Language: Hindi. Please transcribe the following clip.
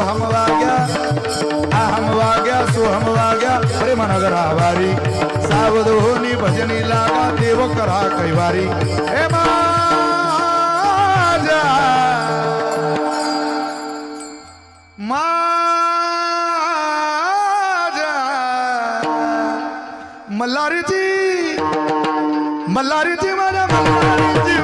हम वाग्या आ हम वाग्या सो हम वाग्या अरे मन अगर आवारी। सावध होनी भजनी लागा, देव करा कई बारी हे माजा। माजा। मल्लारी जी मल्लारी जी मारा मल्लारी जी।